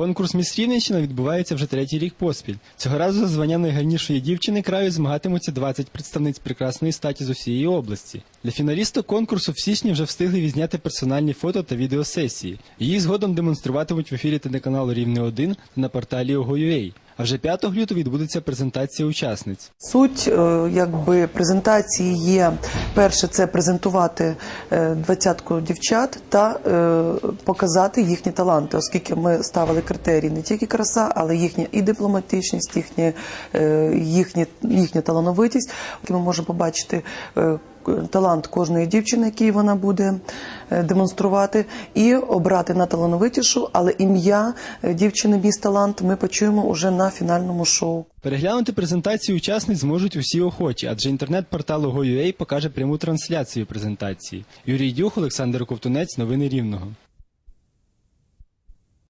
Конкурс «Міс Рівненщина» відбувається вже третій рік поспіль. Цього разу за звання найгарнішої дівчини краю змагатимуться 20 представниць прекрасної статі з усієї області. Для фіналісток конкурсу в січні вже встигли відзняти персональні фото та відеосесії. Її згодом демонструватимуть в ефірі телеканалу Рівне 1 та на порталі Ого.ua. А вже 5 лютого відбудеться презентація учасниць. Суть е, якби презентації є перше, це презентувати е, двадцятку дівчат та е, показати їхні таланти, оскільки ми ставили критерії не тільки краса, але їхня і дипломатичність, їхня, їхні, їхня талановитість. Ми можемо побачити. Талант кожної дівчини, який вона буде е, демонструвати, і обрати на талановитішу, але ім'я е, дівчини міст талант ми почуємо уже на фінальному шоу. Переглянути презентацію учасниць зможуть усі охочі, адже інтернет-портал Ого.ua покаже пряму трансляцію презентації. Юрій Дюх, Олександр Ковтунець, новини Рівного.